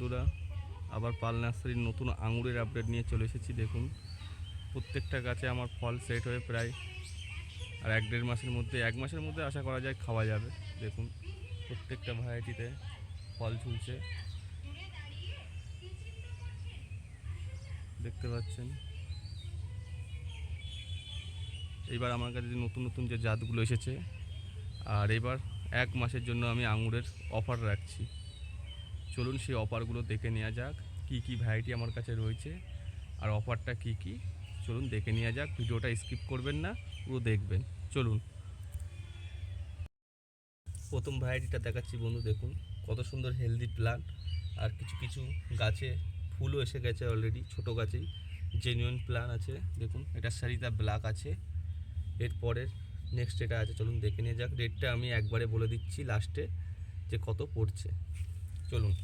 বন্ধুরা, আবার পাল নার্সারির নতুন আঙুরের আপডেট নিয়ে চলে এসেছি, দেখুন। প্রত্যেকটা গাছে আমার ফল সেট হয়ে প্রায় আর এক দেড় মাসের মধ্যে, এক মাসের মধ্যে আশা করা যায় খাওয়া যাবে। দেখুন, প্রত্যেকটা ভ্যারাইটিতে ফল ঝুলছে। দেখতে পাচ্ছেন? এইবার আমার কাছে যে নতুন নতুন যে জাতগুলো এসেছে, আর এবার এক মাসের জন্য আমি আঙুরের অফার রাখছি। চলুন সেই অফারগুলো দেখে নেওয়া যাক, কি কি ভ্যারাইটি আমার কাছে রয়েছে, আর অফারটা কি কি। চলুন দেখে নেওয়া যাক, ভিডিওটা স্কিপ করবেন না, পুরো দেখবেন। চলুন। প্রথম ভ্যারাইটিটা দেখাচ্ছি বন্ধু, দেখুন। কত সুন্দর হেলদি প্লান্ট আর কিছু কিছু গাছে ফুলও এসে গেছে অলরেডি ছোট গাছেই। জেনুইন প্লান আছে, দেখুন, এটা সারিতা ব্ল্যাক আছে। এরপরের নেক্সট এটা আছে, চলুন দেখে নিয়ে যাক। রেটটা আমি একবারে বলে দিচ্ছি লাস্টে যে কত পড়ছে। চলুন।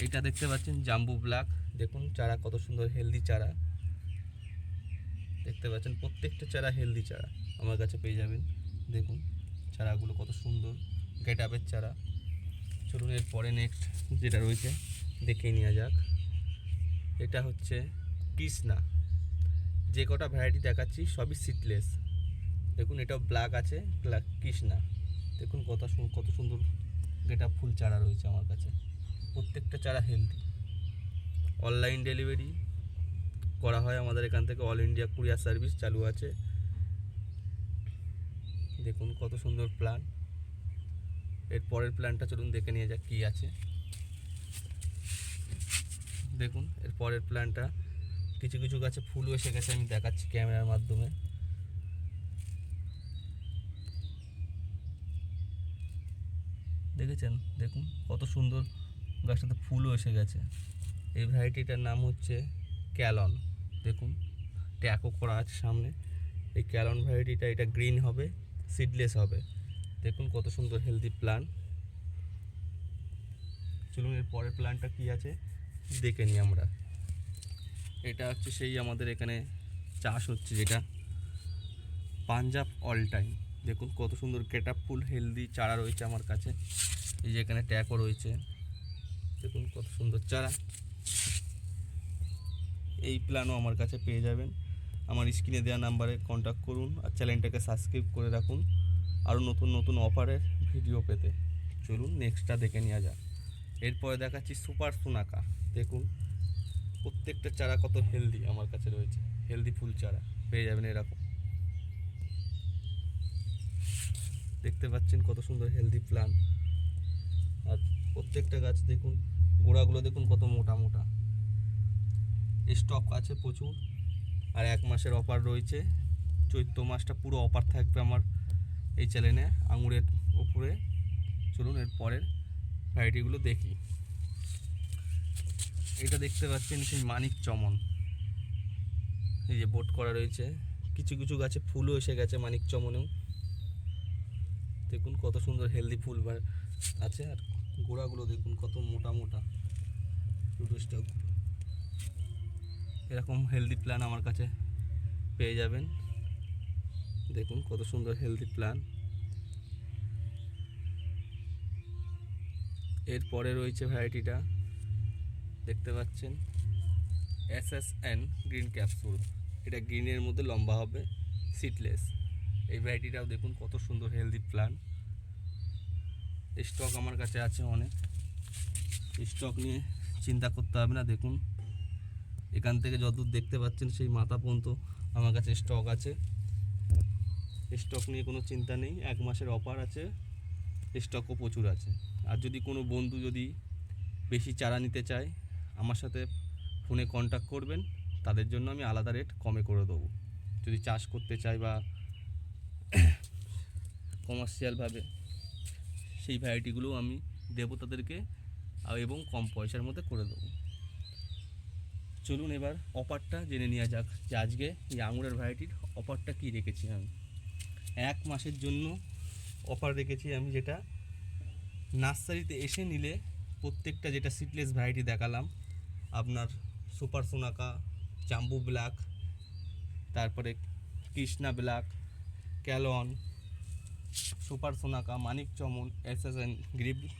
এটা দেখতে পাচ্ছেন জাম্বু ব্ল্যাক। দেখুন চারা কত সুন্দর, হেলদি চারা। দেখতে পাচ্ছেন প্রত্যেকটা চারা হেলদি চারা। আমার কাছে পেয়ে যাবেন। দেখুন চারাগুলো কত সুন্দর গেট আপের চারা। চলুন এরপরে নেক্সট যেটা রয়েছে, দেখে নেওয়া যাক। এটা হচ্ছে কৃষ্ণা। যে কটা ভ্যারাইটি দেখাচ্ছি সবই সিটলেস দেখুন এটাও ব্ল্যাক আছে ব্ল্যাক কৃষ্ণা। দেখুন কত কত সুন্দর গেটা ফুল চারা রয়েছে আমার কাছে। প্রত্যেকটা চারা হেলদি অনলাইন ডেলিভারি করা হয় আমাদের এখান থেকে। অল ইন্ডিয়া কুরিয়ার সার্ভিস চালু আছে। দেখুন কত সুন্দর প্ল্যান এর পরের প্ল্যানটা চলুন দেখে নিয়ে যাক কী আছে। দেখুন, এর পরের প্ল্যানটা কিছু কিছু গাছে ফুলও এসে গেছে, আমি দেখাচ্ছি ক্যামেরার মাধ্যমে। দেখেছেন? দেখুন, কত সুন্দর গাছটাতে ফুলও এসে গেছে। এই ভ্যারাইটিটার নাম হচ্ছে ক্যালন। দেখুন, ট্যাকও করা আছে সামনে। এই ক্যালন ভ্যারাইটিটা, এটা গ্রিন হবে, সিডলেস হবে। দেখুন, কত সুন্দর হেলদি প্লান্ট। চলুন, এর পরের প্ল্যানটা কী আছে? দেখে নিই আমরা। এটা হচ্ছে সেই আমাদের এখানে চাষ হচ্ছে যেটা পাঞ্জাব অল টাইম। দেখুন কত সুন্দর গেট ফুল, হেলদি চারা রয়েছে আমার কাছে। এই যে এখানে ট্যাকও রয়েছে। দেখুন কত সুন্দর চারা। এই প্ল্যানও আমার কাছে পেয়ে যাবেন। আমার স্ক্রিনে দেওয়া নাম্বারে কন্ট্যাক্ট করুন আর চ্যানেলটাকে সাবস্ক্রাইব করে রাখুন। আরও নতুন নতুন অফারের ভিডিও পেতে। চলুন নেক্সটটা দেখে নেওয়া যাক। এরপরে দেখাচ্ছি সুপার সোনাকা। দেখুন প্রত্যেকটা চারা কত হেলদি আমার কাছে রয়েছে। হেলদি ফুল চারা। পেয়ে যাবেন এরকম। দেখতে পাচ্ছেন কত সুন্দর হেলদি প্লান আর প্রত্যেকটা গাছ দেখুন, গোড়াগুলো দেখুন কত মোটা মোটা। স্টক আছে প্রচুর, আর এক মাসের অফার রয়েছে। চৈত্র মাসটা পুরো অফার থাকবে আমার এই চ্যানেলে আঙুরের উপরে। চলুন এর পরের ভ্যারাইটিগুলো দেখি। এটা দেখতে পাচ্ছেন সেই মানিক চমন। এই যে বোট করা রয়েছে। কিছু কিছু গাছে ফুলও এসে গেছে মানিক চমনেও। দেখুন কত সুন্দর হেলদি ফুল বার- আছে আর গোড়াগুলো দেখুন কত মোটা মোটা। স্টক এরকম হেলদি প্ল্যান আমার কাছে পেয়ে যাবেন। দেখুন কত সুন্দর হেলদি প্ল্যান এরপরে রয়েছে ভ্যারাইটিটা দেখতে পাচ্ছেন। S S N green capsule এটা গ্রিনের মধ্যে লম্বা হবে সিটলেস এই ভ্যারাইটিটাও দেখুন, কত সুন্দর হেলদি প্ল্যান স্টক আমার কাছে আছে অনেক। স্টক নিয়ে চিন্তা করতে হবে না, দেখুন। এখান থেকে যতদূর দেখতে পাচ্ছেন, সেই মাথা পর্যন্ত আমার কাছে স্টক আছে। স্টক নিয়ে কোনো চিন্তা নেই, এক মাসের অফার আছে স্টকও প্রচুর আছে। আর যদি কোনো বন্ধু যদি বেশি চারা নিতে চায়, আমার সাথে ফোনে কন্ট্যাক্ট করবেন, তাদের জন্য আমি আলাদা রেট কমে করে দেবো। যদি চাষ করতে চাই বা কমার্শিয়ালভাবে সেই ভ্যারাইটিগুলো আমি দেবো তাদেরকে এবং কম পয়সার মধ্যে করে দেবো। চলুন এবার অফারটা জেনে নেওয়া যাক যে আজকে এই আঙুরের ভ্যারাইটির অফারটা কী রেখেছি আমি। এক মাসের জন্য অফার রেখেছি আমি যেটা। নার্সারিতে এসে নিলে প্রত্যেকটা যেটা সিটলেস ভ্যারাইটি দেখালাম, আপনার সুপার সোনাকা, জাম্বু ব্ল্যাক, তারপরে Krishna black ক্যালন, super Sonaka, Manik Chaman S S N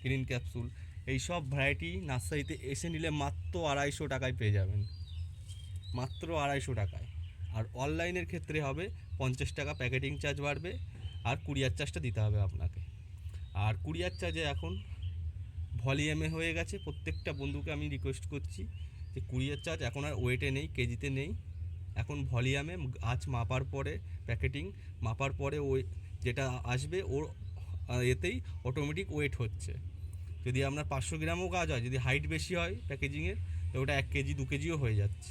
green capsule এই সব ভ্যারাইটি নার্সারিতে এসে নিলে মাত্র আড়াইশো টাকায় পেয়ে যাবেন। মাত্র আড়াইশো টাকায়। আর অনলাইনের ক্ষেত্রে হবে পঞ্চাশ টাকা প্যাকেটিং চার্জ বাড়বে আর কুরিয়ার চার্জটা দিতে হবে আপনাকে। আর কুরিয়ার চার্জে এখন ভলিউমে হয়ে গেছে। প্রত্যেকটা বন্ধুকে আমি রিকোয়েস্ট করছি যে কুরিয়ার চার্জ এখন আর ওয়েটে নেই, কেজিতে নেই। এখন ভলিউমে গাছ মাপার পরে, প্যাকেটিং মাপার পরে ওই যেটা আসবে ওর এতেই অটোমেটিক ওয়েট হচ্ছে। যদি আপনার পাঁচশো গ্রামও গাছ হয়, যদি হাইট বেশি হয় প্যাকেজিংয়ের তো ওটা এক কেজি, দু কেজিও হয়ে যাচ্ছে।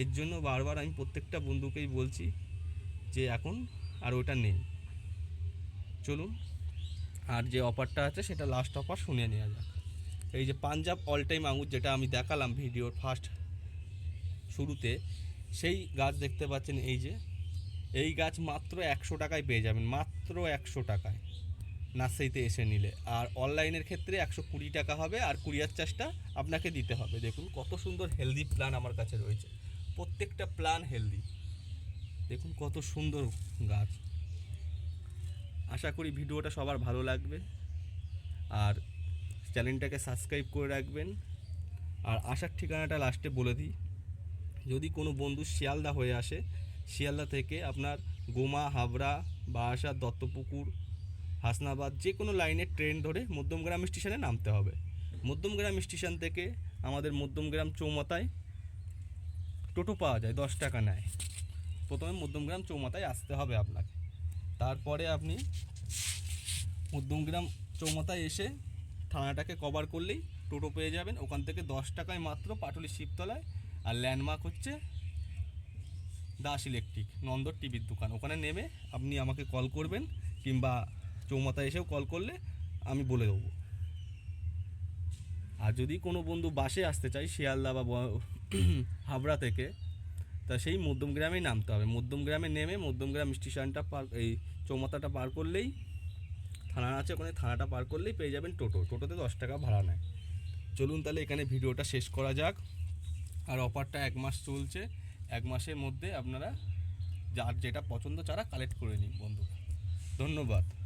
এর জন্য বারবার আমি প্রত্যেকটা বন্ধুকেই বলছি যে এখন আর ওটা নেই। চলুন, আর যে অফারটা আছে, সেটা লাস্ট অফার শুনে নেওয়া যাক। এই যে পাঞ্জাব অল টাইম আঙুর যেটা আমি দেখালাম ভিডিওর ফার্স্ট শুরুতে সেই গাছ দেখতে পাচ্ছেন এই যে, এই গাছ মাত্র একশো টাকায় পেয়ে যাবেন, মাত্র একশো টাকায় নার্সারিতে এসে নিলে। আর অনলাইনের ক্ষেত্রে একশো কুড়ি টাকা হবে আর কুরিয়ার চার্জটা আপনাকে দিতে হবে। দেখুন কত সুন্দর হেলদি প্ল্যান আমার কাছে রয়েছে। প্রত্যেকটা প্ল্যান হেলদি। দেখুন কত সুন্দর গাছ। আশা করি ভিডিওটা সবার ভালো লাগবে। আর চ্যানেলটাকে সাবস্ক্রাইব করে রাখবেন। আর আসার ঠিকানাটা লাস্টে বলে দিই। যদি কোনো বন্ধু শিয়ালদা হয়ে আসে, শিয়ালদা থেকে আপনার গোমা, হাবড়া বারাসাত দত্তপুকুর, হাসনাবাদ, যে কোনো লাইনের ট্রেন ধরে মধ্যমগ্রাম স্টেশনে নামতে হবে। মধ্যমগ্রাম স্টেশন থেকে আমাদের মধ্যমগ্রাম চৌমাথায় টোটো পাওয়া যায়, দশ টাকা নেয়। প্রথমে মধ্যমগ্রাম চৌমাথায় আসতে হবে আপনাকে। তারপরে আপনি মধ্যমগ্রাম চৌমাথায় এসে থানাটাকে কভার করলেই টোটো পেয়ে যাবেন। ওখান থেকে দশ টাকায় মাত্র পাটুলি শিবতলায় আর ল্যান্ডমার্ক হচ্ছে দাস ইলেকট্রিক নন্দর টিভির দোকান। ওখানে নেমে আপনি আমাকে কল করবেন কিংবা চৌমাথায় এসেও কল করলে আমি বলে দেবো। আর যদি কোনো বন্ধু বাসে আসতে চাই শিয়ালদা বা হাবড়া থেকে, তা সেই মধ্যমগ্রামেই নামতে হবে। মধ্যমগ্রামে নেমে মধ্যমগ্রাম স্টেশনটা পার এই চৌমাথাটা পার করলেই থানা আছে ওখানে, থানাটা পার করলেই পেয়ে যাবেন টোটো। টোটোতে দশ টাকা ভাড়া নেয়। চলুন তাহলে এখানে ভিডিওটা শেষ করা যাক। আর অফারটা এক মাস চলছে। এক মাসের মধ্যে আপনারা যার যেটা পছন্দ, চারা কালেক্ট করে নিন বন্ধুরা। ধন্যবাদ।